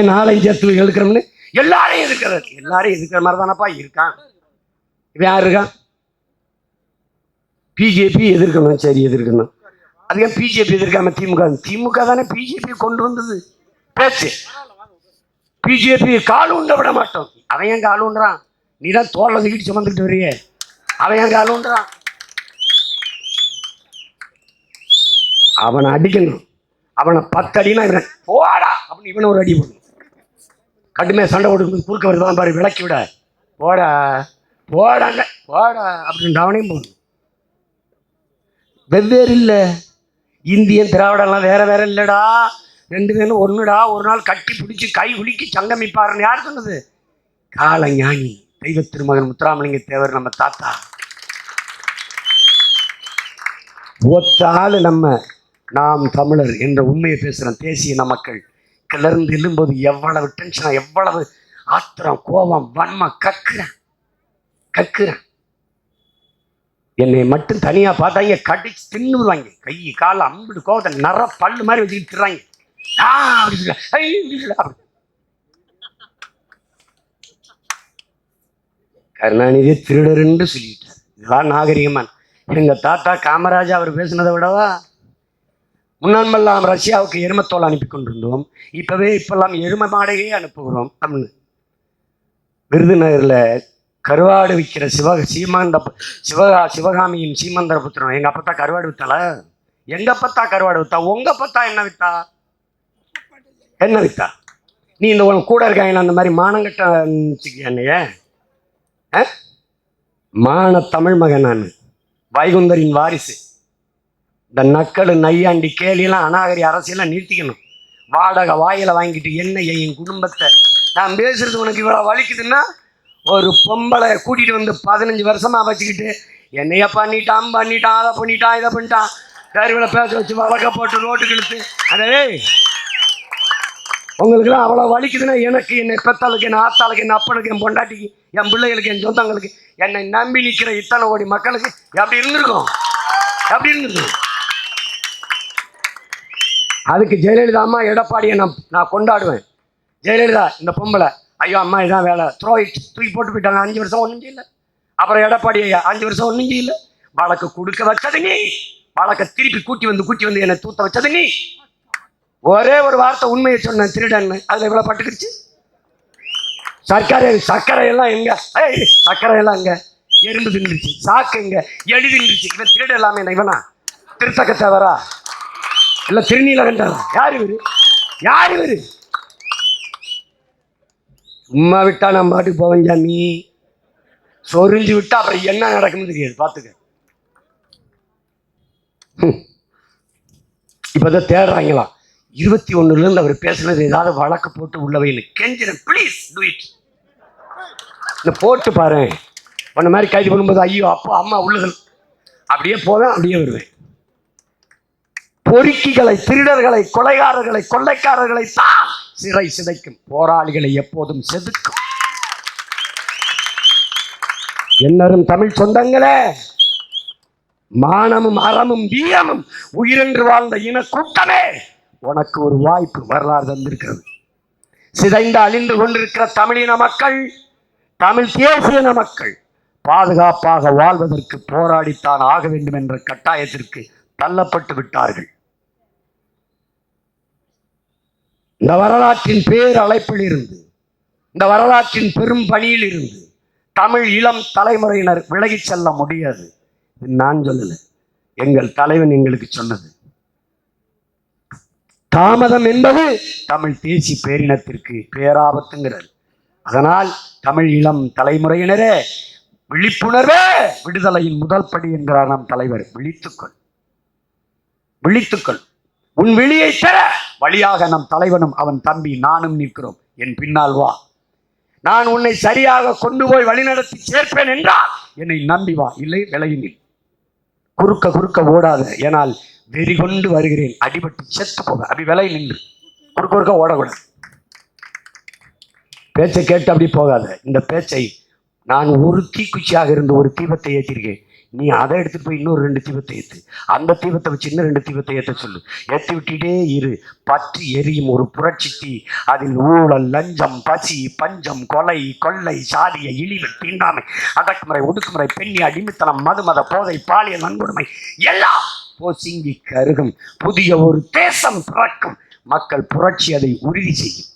நாலஞ்சு இடத்துல எழுக்கிறோம்னு எல்லாரையும் எதிர்க்கிறார் எல்லாரையும் எதிர்க்கிற மாதிரி தானப்பா இருக்கான். இவன் யார் இருக்கான்? பிஜேபி எதிர்க்கணும். சரி எதிர்க்கணும். அதுக்கே பிஜேபி எதிர்க்காம திமுக? திமுக தானே பிஜேபி கொண்டு வந்தது. பேச்சு பிஜேபி கால் உண்ட விட மாட்டோம். அவன் ஏன் கால் உண்டான் நீ தான் தோல்ல தூக்கிட்டு சுமந்துக்கிட்டு வரியே. அவன் ஏன் கால் உண்டான் அவனை அடிக்கணும். அவனை பத்து அடினா இவன் போடா அப்படின்னு இவனை ஒரு அடி பண்ணும் கட்டுமே சண்டை போட்டு குறுக்க வருதான் பாரு விளக்கி விட. போடா. போடாங்க போடா அப்படின்னு அவனையும் போடணும் வெவ்வேறு இல்லை. இந்தியன் திராவிடம்லாம் வேற வேற இல்லைடா. ரெண்டு பேரும் ஒன்றுடா ஒரு நாள் கட்டி பிடிச்சி கை குலுக்கி சங்கமிப்பாருன்னு யார் சொன்னது? கால ஞானி தெய்வ திருமகன் முத்துராமலிங்க தேவர் நம்ம தாத்தா. ஒத்த ஆள் நம்ம. நாம் தமிழர் என்ற உண்மையை பேசுகிறோம் தேசிய மக்கள். இருந்து கிளர்ந்து எழும்போது எவ்வளவு டென்ஷனாக எவ்வளவு ஆத்திரம் கோபம் வன்மம் கக்குறேன் கக்குறேன் என்னை மட்டும் தனியாக பார்த்தாங்க கடிச்சு தின்னுடுவாங்க கை கால் அம்பிடு கோவத்தை நர பல்லு மாதிரி வச்சுக்கிட்டு திர்றாங்க. கருணாநிதி திருடருன்னு சொல்லிட்டார். இதுதான் நாகரிகமான். எங்க தாத்தா காமராஜா அவர் பேசினதை விடவா முன்னான்மெல்லாம் ரஷ்யாவுக்கு எருமத்தோல் அனுப்பி கொண்டிருந்தோம் இப்போவே இப்பெல்லாம் எரும மாடையே அனுப்புகிறோம். அப்படின்னு. விருதுநகரில் கருவாடு விற்கிற சிவ சீமாந்த சிவகா சிவகாமியின் சீமந்தர புத்திரம் எங்கள் அப்பத்தா கருவாடு வித்தால எங்கள் அப்பத்தா கருவாடு வித்தா? உங்கள் அப்பத்தா என்ன வித்தா? என்ன வித்தா? நீ இந்த உன் கூட இருக்காங்க அந்த மாதிரி மானங்கட்ட என்னைய? ஆ? மான தமிழ் மகன் நான். வைகுந்தரின் வாரிசு. இந்த நக்கடு நையாண்டி கேலியெல்லாம் அநாகரி அரசியலாம் நிறுத்திக்கணும் வாடகை வாயில் வாங்கிட்டு என்னைய என் குடும்பத்தை நான் பேசுறது உனக்கு இவ்வளோ வலிக்குதுன்னா ஒரு பொம்பளை கூட்டிகிட்டு வந்து பதினஞ்சு வருஷமாக வச்சுக்கிட்டு என்னைய பண்ணிட்டான் பண்ணிட்டான் அதை பண்ணிட்டான் இதை பண்ணிட்டான். தெருவில் பேச வச்சு வழக்க போட்டு ரோட்டுக்கு இழுத்து அதே உங்களுக்குலாம் அவ்வளோ வலிக்குதுன்னா எனக்கு என்னை பெத்தாளுக்கு என் ஆத்தாளுக்கு என் அப்பனுக்கு என் பொண்டாட்டிக்கு என் பிள்ளைகளுக்கு என் சொந்தங்களுக்கு என்னை நம்பி நிற்கிற இத்தனை கோடி மக்களுக்கு எப்படி இருந்திருக்கும்? எப்படி இருந்திருக்கும்? அதுக்கு ஜெயலலிதா அம்மா எடப்பாடியை நான் நான் கொண்டாடுவேன். ஜெயலலிதா இந்த பொம்பளை. ஐயோ அம்மா இதான் வேலை. த்ரோ இட் தூக்கி போட்டு போயிட்டாங்க. அஞ்சு வருஷம் ஒன்றும் இல்லை அப்புறம் எடப்பாடி ஐயா அஞ்சு வருஷம் ஒன்றும் இல்லை வழக்கு கொடுக்க வச்சது நீ. வழக்கை திருப்பி கூட்டி வந்து கூட்டி வந்து என்னை தூத்த வச்சது நீ. ஒரே ஒரு வார்த்தை உண்மையை சொன்ன திருடன்னு. அதில் இவ்வளோ பட்டுக்கிடுச்சு. சர்க்கரை சர்க்கரை எல்லாம் எங்க? ஏய் சர்க்கரை எல்லாம் எங்க? எறும்பு தின்றுச்சு சாக்கு எங்க? எழுதி இவன் திருட எல்லாமே என்ன இவனா? திருத்தக்க தவறா இல்ல திருநீலகண்டரா யார் இவரு? யார் இவரு? சும்மா விட்டா நான் பாட்டுக்கு போவேன் சாமி. சொரிஞ்சு விட்டா அப்புறம் என்ன நடக்கும்னு தெரியாது பார்த்துக்க ஹம். இப்பதான் தேடுறாங்களாம். இருபத்தி ஒண்ணுலேருந்து அவர் பேசுனது ஏதாவது வழக்கு போட்டு உள்ளவைன்னு கெஞ்சிரன் ப்ளீஸ் டூ இட் இந்த போட்டு பாரு. உன்ன மாதிரி கைது பண்ணும்போது ஐயோ அப்பா அம்மா உள்ளுகள். அப்படியே போவேன் அப்படியே வருவேன். பொறுக்கிகளை திருடர்களை கொலைகாரர்களை கொள்ளைக்காரர்களை தான் சிறை சிதைக்கும். போராளிகளை எப்போதும் செதுக்கும். என்னரும் தமிழ் சொந்தங்களே மானமும் அறமும் வீரமும் உயிரென்று வாழ்ந்த இன கூட்டமே உனக்கு ஒரு வாய்ப்பு வரலாறு தந்திருக்கிறது. சிதைந்து அழிந்து கொண்டிருக்கிற தமிழின மக்கள் தமிழ் தேசியன மக்கள் பாதுகாப்பாக வாழ்வதற்கு போராடித்தான் ஆக வேண்டும் என்ற கட்டாயத்திற்கு தள்ளப்பட்டு விட்டார்கள். இந்த வரலாற்றின் பேர் அழைப்பில் இருந்து இந்த வரலாற்றின் பெரும் பணியில் இருந்து தமிழ் இளம் தலைமுறையினர் விலகிச் செல்ல முடியாது நான் சொல்லல. எங்கள் தலைவன் எங்களுக்கு சொன்னது. தாமதம் என்பது தமிழ் தேசி பேரினத்திற்கு பேராபத்துங்கிறது. அதனால் தமிழ் இளம் தலைமுறையினரே விழிப்புணர்வே விடுதலையின் முதல் படி என்கிறார் நம் தலைவர். விழித்துக்கொள். விழித்துக்கொள். உன் விழியை தர வழியாக நம் தலைவனும் அவன் தம்பி நானும் நிற்கிறோம். என் பின்னால் வா. நான் உன்னை சரியாக கொண்டு போய் வழிநடத்தி சேர்ப்பேன் என்றால் என்னை நம்பி வா. இல்லை விலகி குறுக்க குறுக்க ஓடாத. ஏனால் வெறி கொண்டு வருகிறேன். அடிபட்டு செத்து போக. அப்படி விலை நின்று. குறுக்க குறுக்க ஓடக்கூடாது. பேச்சை கேட்டு அப்படி போகாத. இந்த பேச்சை நான் ஒரு தீக்குச்சியாக இருந்து ஒரு தீபத்தை ஏற்றிருக்கேன். நீ அதை எடுத்துகிட்டு போய் இன்னொரு ரெண்டு தீபத்தை ஏற்று அந்த தீபத்தை வச்சு இன்னும் ரெண்டு தீபத்தை ஏற்ற சொல்லு. ஏற்றி விட்டுட்டே இரு. பற்றி எரியும் ஒரு புரட்சி தீ. அதில் ஊழல் லஞ்சம் பசி பஞ்சம் கொலை கொள்ளை சாதிய இழிவு தீண்டாமை அடக்குமுறை ஒடுக்குமுறை பெண்ணி அடிமைத்தனம் மதுமத போதை பாலியல் நன்கொடுமை எல்லாம் போசிங்கி கருகும். புதிய ஒரு தேசம் பிறக்கும். மக்கள் புரட்சி அதை உறுதி செய்யும்.